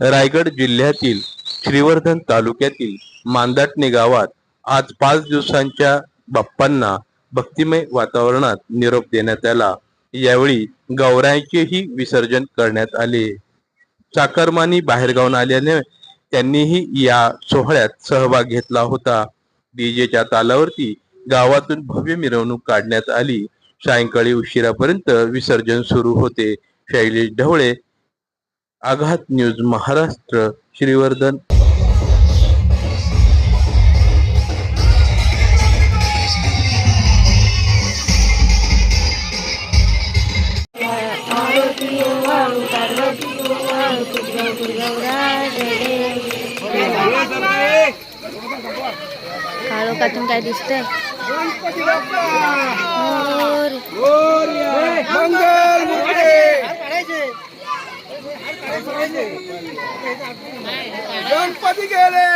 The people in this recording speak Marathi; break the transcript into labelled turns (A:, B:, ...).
A: रायगड जिल्ह्यातील श्रीवर्धन तालुक्यातील मांदाटणे गावात आज पाच दिवसांच्या बाप्पांना भक्तिमय वातावरणात निरोप देण्यात आला. यावेळी गौरायचेही विसर्जन करण्यात आले. चाकरमानी बाहेरगावून आल्याने त्यांनीही या सोहळ्यात सहभाग घेतला होता. डीजेच्या तालावरती गावातून भव्य मिरवणूक काढण्यात आली. सायंकाळी उशिरापर्यंत विसर्जन सुरू होते. शैलेश ढवळे आघात न्यूज महाराष्ट्र श्रीवर्धन.
B: काळोखातून काय दिसतंय?
C: गणपती गेले.